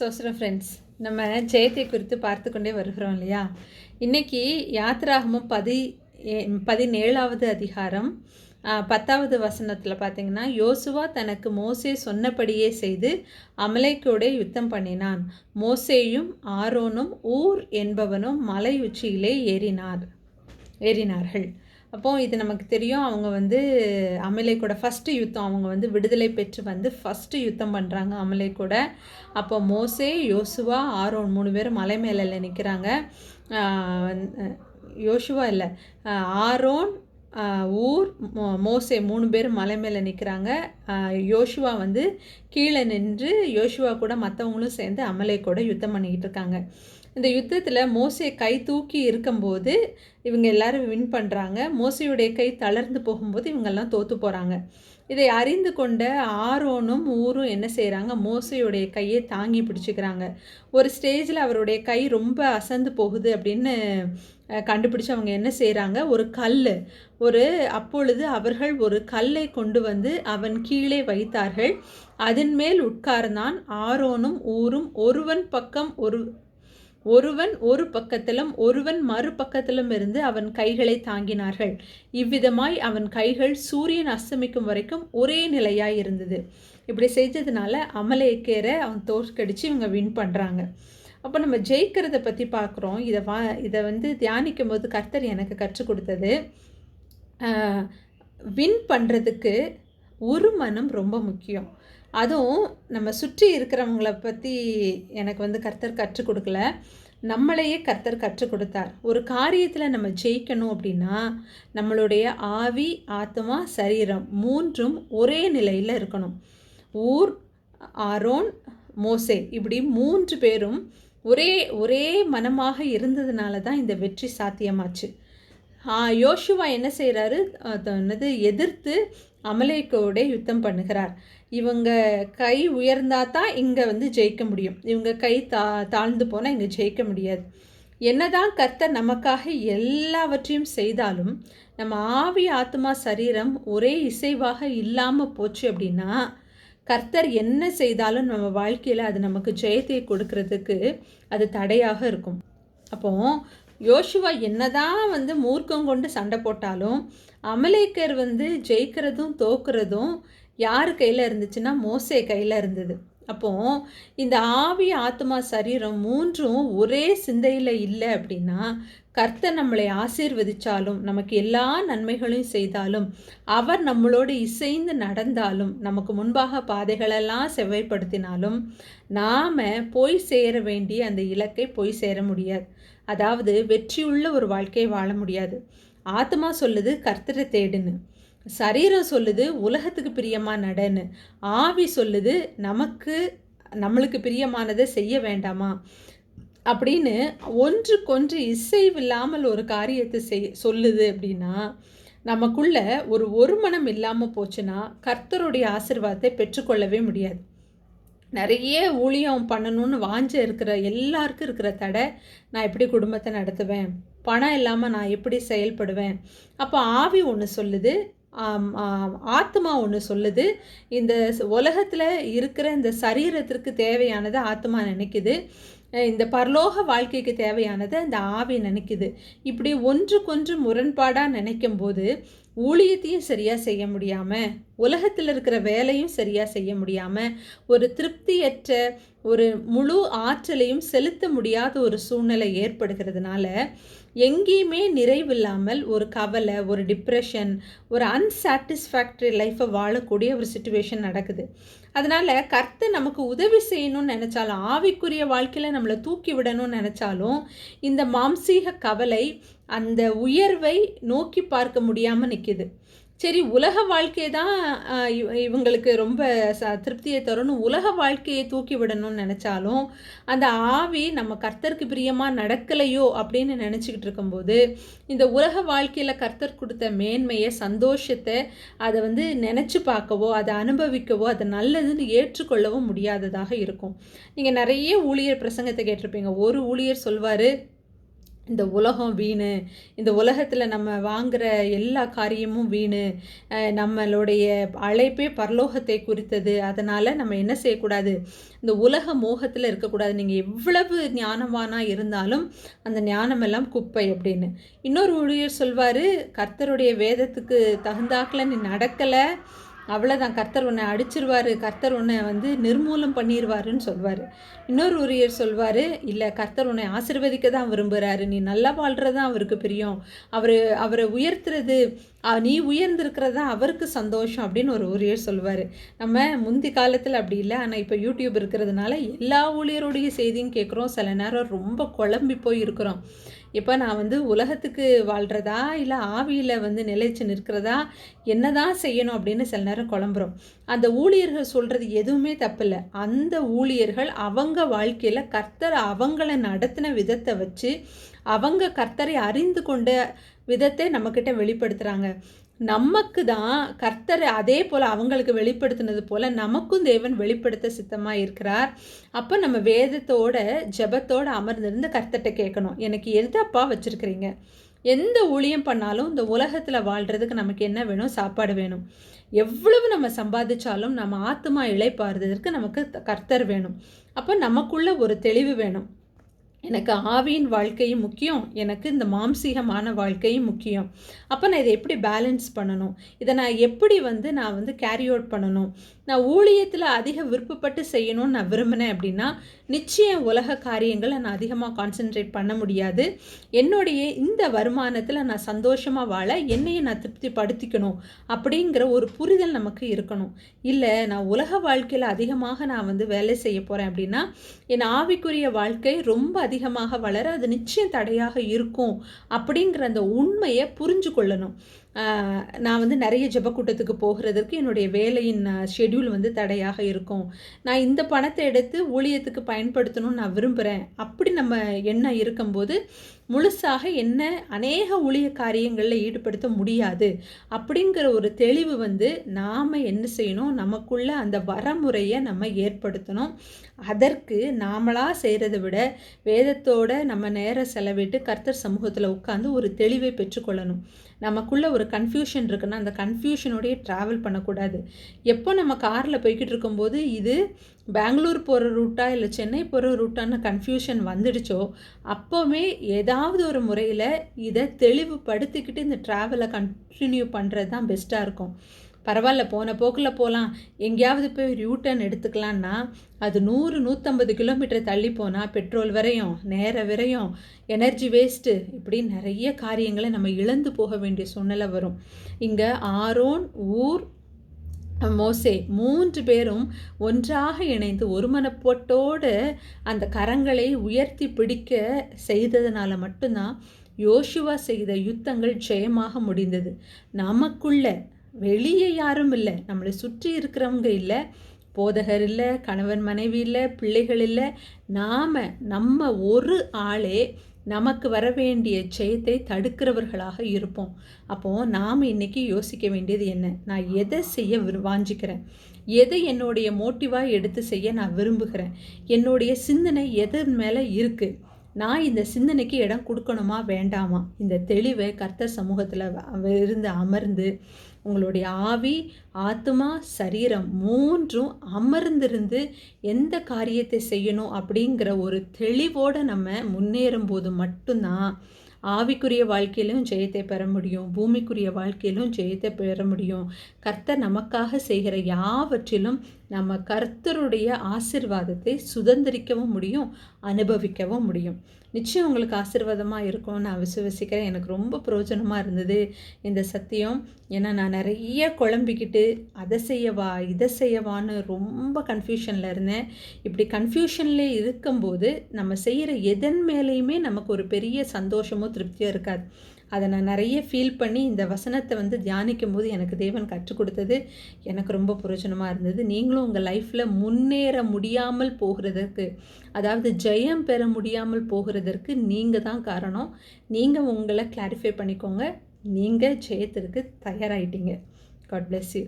சோசர friends நம்ம ஜெயத்தை குறித்து பார்த்து கொண்டே வருகிறோம் இல்லையா? இன்னைக்கு யாத்ராகமும் பதி ஏ- பதினேழாவது அதிகாரம் பத்தாவது வசனத்தில் பார்த்தீங்கன்னா யோசுவா தனக்கு மோசே சொன்னபடியே செய்து அமலைக்கோடே யுத்தம் பண்ணினான். மோசேயும் ஆரோனும் ஊர் என்பவனும் மலை உச்சியிலே ஏறினார் ஏறினார்கள். அப்போ இது நமக்கு தெரியும் அவங்க வந்து அமலை கூட ஃபஸ்ட்டு யுத்தம் அவங்க வந்து விடுதலை பெற்று வந்து ஃபஸ்ட்டு யுத்தம் பண்ணுறாங்க அமலை கூட. அப்போ மோசே யோசுவா ஆரோன் மூணு பேரும் மலை மேலே நிற்கிறாங்க யோசுவா இல்லை. ஆரோன் ஊர் மோ- மோசே மூணு பேர் மலை மேலே நிற்கிறாங்க யோசுவா வந்து கீழே நின்று யோசுவா கூட மற்றவங்களும் சேர்ந்து அமலை கூட யுத்தம் பண்ணிக்கிட்டு இருக்காங்க. இந்த யுத்தத்தில் மோசே கை தூக்கி இருக்கும்போது இவங்க எல்லாரும் வின் பண்ணுறாங்க மோசையுடைய கை தளர்ந்து போகும்போது இவங்கெல்லாம் தோற்று போகிறாங்க இதை அறிந்து கொண்ட ஆரோனும் ஊரும் என்ன செய்கிறாங்க மோசையுடைய கையை தாங்கி பிடிச்சிக்கிறாங்க. ஒரு ஸ்டேஜில் அவருடைய கை ரொம்ப அசந்து போகுது அப்படின்னு கண்டுபிடிச்சு அவங்க என்ன செய்கிறாங்க ஒரு கல் ஒரு அப்பொழுது அவர்கள் ஒரு கல்லை கொண்டு வந்து அவன் கீழே வைத்தார்கள். அதன் மேல் உட்கார்ந்தான் ஆரோனும் ஊரும். ஒருவன் பக்கம் ஒரு ஒருவன் ஒரு பக்கத்திலும் ஒருவன் மறுபக்கத்திலும் இருந்து அவன் கைகளை தாங்கினார்கள். இவ்விதமாய் அவன் கைகள் சூரியன் அஸ்தமிக்கும் வரைக்கும் ஒரே நிலையாய் இருந்தது. இப்படி செஞ்சதுனால அமலேக்கேரை அவன் தோற்கடிச்சு இவங்க வின் பண்ணுறாங்க அப்போ நம்ம ஜெயிக்கிறத பற்றி பார்க்குறோம் இதை வா இதை வந்து தியானிக்கும் போது கர்த்தர் எனக்கு கற்றுக் கொடுத்தது. வின் பண்ணுறதுக்கு ஒரு மனம் ரொம்ப முக்கியம். அதுவும் நம்ம சுற்றி இருக்கிறவங்கள பற்றி எனக்கு வந்து கர்த்தர் கற்றுக் கொடுக்கல. நம்மளையே கர்த்தர் கற்றுக் கொடுத்தார். ஒரு காரியத்தில் நம்ம ஜெயிக்கணும் அப்படின்னா நம்மளுடைய ஆவி ஆத்மா சரீரம் மூன்றும் ஒரே நிலையில் இருக்கணும். ஊர் ஆரோன் மோசே இப்படி மூன்று பேரும் ஒரே ஒரே மனமாக இருந்ததுனால தான் இந்த வெற்றி சாத்தியமாச்சு. யோசுவா என்ன செய்கிறாரு என்னது எதிர்த்து அமலேக்கோட யுத்தம் பண்ணுகிறார். இவங்க கை உயர்ந்தா தான் இங்கே வந்து ஜெயிக்க முடியும். இவங்க கை தா தாழ்ந்து போனால் இங்கே ஜெயிக்க முடியாது. என்னதான் கர்த்தர் நமக்காக எல்லாவற்றையும் செய்தாலும் நம்ம ஆவி ஆத்மா சரீரம் ஒரே இசைவாக இல்லாமல் போச்சு அப்படின்னா கர்த்தர் என்ன செய்தாலும் நம்ம வாழ்க்கையில் அது நமக்கு ஜெயத்தை கொடுக்கறதுக்கு அது தடையாக இருக்கும். அப்போது யோசுவா என்னதான் வந்து மூர்க்கம் கொண்டு சண்டை போட்டாலும் அமலேக்கர் வந்து ஜெயிக்கிறதும் தோக்குறதும் யார் கையில் இருந்துச்சுன்னா மோசே கையில் இருந்தது. அப்போது இந்த ஆவி ஆத்மா சரீரம் மூன்றும் ஒரே சிந்தையில் இல்லை அப்படின்னா கர்த்தர் நம்மளை ஆசீர்வதிச்சாலும் நமக்கு எல்லா நன்மைகளையும் செய்தாலும் அவர் நம்மளோடு இசைந்து நடந்தாலும் நமக்கு முன்பாக பாதைகளெல்லாம் செவ்வாய்ப்படுத்தினாலும் நாம் போய் சேர வேண்டிய அந்த இலக்கை போய் சேர முடியாது. அதாவது வெற்றியுள்ள ஒரு வாழ்க்கையை வாழ முடியாது. ஆத்மா சொல்லுது கர்த்தரை தேடுன்னு. சரீரம் சொல்லுது உலகத்துக்கு பிரியமாக நடன்னு. ஆவி சொல்லுது நமக்கு நம்மளுக்கு பிரியமானதை செய்ய வேண்டாமா? அப்படின்னு ஒன்றுக்கொன்று இசைவில்லாமல் ஒரு காரியத்தை செய் சொல்லுது அப்படின்னா நமக்குள்ள ஒரு ஒரு மனம் இல்லாமல் போச்சுன்னா கர்த்தருடைய ஆசிர்வாதத்தை பெற்றுக்கொள்ளவே முடியாது. நிறைய ஊழியம் பண்ணணும்னு வாஞ்ச இருக்கிற எல்லாருக்கும் இருக்கிற தடை நான் எப்படி குடும்பத்தை நடத்துவேன். பணம் இல்லாமல் நான் எப்படி செயல்படுவேன்? அப்போ ஆவி ஒன்று சொல்லுது ஆத்மா ஒன்று சொல்லுது. இந்த உலகத்தில் இருக்கிற இந்த சரீரத்திற்கு தேவையானதை ஆத்மா நினைக்குது. இந்த பரலோக வாழ்க்கைக்கு தேவையானதை இந்த ஆவி நினைக்குது. இப்படி ஒன்றுக்கொன்று முரண்பாடாக நினைக்கும் போது ஊழியத்தையும் சரியாக செய்ய முடியாமல் உலகத்தில் இருக்கிற வேலையும் சரியாக செய்ய முடியாமல் ஒரு திருப்தியற்ற ஒரு முழு ஆற்றலையும் செலுத்த முடியாத ஒரு சூழ்நிலை ஏற்படுகிறதுனால எங்கேயுமே நிறைவில்லாமல் ஒரு கவலை ஒரு டிப்ரெஷன் ஒரு அன்சாட்டிஸ்ஃபேக்டரி லைஃப்பை வாழக்கூடிய ஒரு சுச்சுவேஷன் நடக்குது. அதனால் கர்த்தர் நமக்கு உதவி செய்யணும்னு நினச்சாலும் ஆவிக்குரிய வாழ்க்கையில் நம்மளை தூக்கி விடணும்னு நினச்சாலும் இந்த மாம்சீக கவலை அந்த உயர்வை நோக்கி பார்க்க முடியாமல் நிற்கிது சரி உலக வாழ்க்கை தான் இவங்களுக்கு ரொம்ப ச திருப்தியை தரணும் உலக வாழ்க்கையை தூக்கி விடணும்னு நினச்சாலும் அந்த ஆவி நம்ம கர்த்தருக்கு பிரியமாக நடக்கலையோ அப்படின்னு நினச்சிக்கிட்டு இருக்கும்போது இந்த உலக வாழ்க்கையில் கர்த்தர் கொடுத்த மேன்மையை சந்தோஷத்தை அதை வந்து நினச்சி பார்க்கவோ அதை அனுபவிக்கவோ அதை நல்லதுன்னு ஏற்றுக்கொள்ளவோ முடியாததாக இருக்கும். நீங்கள் நிறைய ஊழியர் பிரசங்கத்தை கேட்டிருப்பீங்க. ஒரு ஊழியர் சொல்வார் இந்த உலகம் வீணு. இந்த உலகத்தில் நம்ம வாங்குகிற எல்லா காரியமும் வீணு. நம்மளுடைய அழைப்பே பரலோகத்தை குறித்தது. அதனால் நம்ம என்ன செய்யக்கூடாது? இந்த உலக மோகத்தில் இருக்கக்கூடாது. நீங்கள் எவ்வளவு ஞானமானா இருந்தாலும் அந்த ஞானமெல்லாம் குப்பை அப்படின்னு. இன்னொரு ஊழியர் சொல்வார் கர்த்தருடைய வேதத்துக்கு தகுந்தாக்கில் நீ நடக்கலை அவ்வளோதான் கர்த்தர் உன்னை அடிச்சிருவார். கர்த்தர் உன்னை வந்து நிர்மூலம் பண்ணிடுவாருன்னு சொல்வார். இன்னொரு ஊழியர் சொல்வார் இல்லை கர்த்தர் உன்னை ஆசீர்வதிக்க தான் விரும்புகிறாரு நீ நல்லா வாழ்கிறது தான் அவருக்கு பிரியம். அவர் அவரை உயர்த்துறது நீ உயர்ந்திருக்கிறது தான் அவருக்கு சந்தோஷம். அப்படின்னு ஒரு ஊழியர் சொல்வார். நம்ம முந்தி காலத்தில் அப்படி இல்லை. ஆனால் இப்போ யூடியூப் இருக்கிறதுனால எல்லா ஊழியருடைய செய்தியும் கேட்குறோம். சில நேரம் ரொம்ப குழம்பி போய் இருக்கிறோம். இப்போ நான் வந்து உலகத்துக்கு வாழ்கிறதா இல்லை ஆவியில் வந்து நிலைச்சு நிற்கிறதா? என்ன தான் செய்யணும் அப்படின்னு சில நேரம் குழம்புறோம். அந்த ஊழியர்கள் சொல்கிறது எதுவுமே தப்பில்லை. அந்த ஊழியர்கள் அவங்க வாழ்க்கையில் கர்த்தர் அவங்கள நடத்தின விதத்தை வச்சு அவங்க கர்த்தரை அறிந்து கொண்ட விதத்தை நம்மக்கிட்ட வெளிப்படுத்துகிறாங்க நமக்கு தான் கர்த்தர் அதே போல் அவங்களுக்கு வெளிப்படுத்தினது போல் நமக்கும் தேவன் வெளிப்படுத்த சித்தமாக இருக்கிறார். அப்போ நம்ம வேதத்தோட ஜபத்தோடு அமர்ந்திருந்து கர்த்தர்கிட்ட கேட்கணும். எனக்கு எதப்பா வச்சுருக்கிறீங்க? எந்த ஊழியம் பண்ணாலும் இந்த உலகத்தில் வாழ்கிறதுக்கு நமக்கு என்ன வேணும்? சாப்பாடு வேணும். எவ்வளவு நம்ம சம்பாதிச்சாலும் நம்ம ஆத்மா இழைப்பாறுறதுக்கு நமக்கு கர்த்தர் வேணும். அப்போ நமக்குள்ள ஒரு தெளிவு வேணும். எனக்கு ஆவியின் வாழ்க்கையும் முக்கியம் எனக்கு இந்த மாம்சீகமான வாழ்க்கையும் முக்கியம். அப்போ நான் இதை எப்படி பேலன்ஸ் பண்ணணும்? இதை நான் எப்படி வந்து நான் வந்து கேரி அவுட் பண்ணணும்? நான் ஊழியத்தில் அதிக விருப்பப்பட்டு செய்யணும்னு நான் விரும்பினேன் அப்படின்னா நிச்சயம் உலக காரியங்களை நான் அதிகமாக கான்சென்ட்ரேட் பண்ண முடியாது. என்னுடைய இந்த வருமானத்தில் நான் சந்தோஷமாக வாழ என்னையை நான் திருப்திப்படுத்திக்கணும் அப்படிங்கிற ஒரு புரிதல் நமக்கு இருக்கணும். இல்லை நான் உலக வாழ்க்கையில் அதிகமாக நான் வந்து வேலை செய்ய போகிறேன் அப்படின்னா என் ஆவிக்குரிய வாழ்க்கை ரொம்ப அதிகமாக வளர அது நிச்சயம் தடையாக இருக்கும் அப்படிங்கிற அந்த உண்மையை புரிஞ்சு கொள்ளணும். நான் வந்து நிறைய ஜெபக்கூட்டத்துக்கு போகிறதுக்கு என்னுடைய வேலையின் ஷெட்யூல் வந்து தடையாக இருக்கும். நான் இந்த பணத்தை எடுத்து ஊழியத்துக்கு பயன்படுத்தணும்னு நான் விரும்புகிறேன் அப்படி நம்ம எண்ணம் இருக்கும்போது முழுசாக என்ன அநேக ஊழிய காரியங்களில் ஈடுபடுத்த முடியாது. அப்படிங்கிற ஒரு தெளிவு வந்து நாம் என்ன செய்யணும்? நமக்குள்ள அந்த வரமுறையை நம்ம ஏற்படுத்தணும். அதற்கு நாமளாக செய்கிறத விட வேதத்தோட நம்ம நேரம் செலவிட்டு கர்த்தர் சமூகத்தில் உட்காந்து ஒரு தெளிவை பெற்றுக்கொள்ளணும். நமக்குள்ள ஒரு கன்ஃபியூஷன் இருக்குன்னா அந்த கன்ஃபியூஷனோடய ட்ராவல் பண்ணக்கூடாது. எப்போ நம்ம காரில் போய்கிட்டு இருக்கும்போது இது பெங்களூர் போகிற ரூட்டா இல்லை சென்னை போகிற ரூட்டான்னு கன்ஃபியூஷன் வந்துடுச்சோ அப்போவுமே ஏதாவது ஒரு முறையில் இதை தெளிவுபடுத்திக்கிட்டு இந்த ட்ராவலை கண்டினியூ பண்ணுறது தான் பெஸ்ட்டாக இருக்கும். பரவாயில்ல போன போக்கில் போகலாம் எங்கேயாவது போய் யூட்டர்ன் எடுத்துக்கலான்னா அது நூறு நூற்றம்பது கிலோமீட்டர் தள்ளி போனால் பெட்ரோல் விரையும் நேர விரையும் எனர்ஜி வேஸ்ட்டு இப்படி நிறைய காரியங்களை நம்ம இழந்து போக வேண்டிய சூழ்நிலை வரும். இங்கே ஆரோன் ஊர் மோசே மூன்று பேரும் ஒன்றாக இணைந்து ஒருமனப்போட்டோடு அந்த கரங்களை உயர்த்தி பிடிக்க செய்ததுனால மட்டும்தான் யோசுவா செய்த யுத்தங்கள் ஜெயமாக முடிந்தது. நமக்குள்ள வெளியே யாரும் இல்லை. நம்மளை சுற்றி இருக்கிறவங்க இல்லை. போதகர் இல்லை கணவன் மனைவி இல்லை பிள்ளைகள் இல்லை. நாம் நம்ம ஒரு ஆளே நமக்கு வர வேண்டிய ஜெயத்தை தடுக்கிறவர்களாக இருப்போம். அப்போது நாம் இன்னைக்கு யோசிக்க வேண்டியது என்ன? நான் எதை செய்ய வாஞ்சிக்கிறேன்? எதை என்னுடைய மோட்டிவாக எடுத்து செய்ய நான் விரும்புகிறேன்? என்னுடைய சிந்தனை எதன் மேலே இருக்குது நான் இந்த சிந்தனைக்கு இடம் கொடுக்கணுமா வேண்டாமா? இந்த தெளிவை கர்த்தர் சமூகத்தில் இருந்து அமர்ந்து உங்களுடைய ஆவி ஆத்மா சரீரம் மூன்றும் அமர்ந்திருந்து எந்த காரியத்தை செய்யணும் அப்படிங்கிற ஒரு தெளிவோடு நம்ம முன்னேறும் போது மட்டும்தான் ஆவிக்குரிய வாழ்க்கையிலும் ஜெயத்தை பெற முடியும் பூமிக்குரிய வாழ்க்கையிலும் ஜெயத்தை பெற முடியும். கர்த்தர் நமக்காக செய்கிற யாவற்றிலும் நம்ம கர்த்தருடைய ஆசிர்வாதத்தை சுதந்திரிக்கவும் முடியும் அனுபவிக்கவும் முடியும். நிச்சயம் உங்களுக்கு ஆசீர்வாதமாக இருக்கும்னு நான் விசுவசிக்கிறேன். எனக்கு ரொம்ப பிரயோஜனமாக இருந்தது இந்த சத்தியம். ஏன்னா நான் நிறைய குழம்பிக்கிட்டு அதை செய்யவா இதை செய்யவான்னு ரொம்ப கன்ஃபியூஷனில் இருந்தேன். இப்படி கன்ஃபியூஷன்லே இருக்கும்போது நம்ம செய்கிற எதன் மேலேயுமே நமக்கு ஒரு பெரிய சந்தோஷமோ திருப்தியோ இருக்காது. அதை நான் நிறைய ஃபீல் பண்ணி இந்த வசனத்தை வந்து தியானிக்கும் போது எனக்கு தேவன் கற்றுக் கொடுத்தது. எனக்கு ரொம்ப பிரயோஜனமாக இருந்தது. நீங்களும் உங்கள் லைஃப்பில் முன்னேற முடியாமல் போகிறதற்கு அதாவது ஜெயம் பெற முடியாமல் போகிறதற்கு நீங்கள் தான் காரணம். நீங்கள் உங்களை கிளாரிஃபை பண்ணிக்கோங்க. நீங்கள் ஜெயத்திற்கு தயாராகிட்டீங்க காட் பிளெஸ் யூ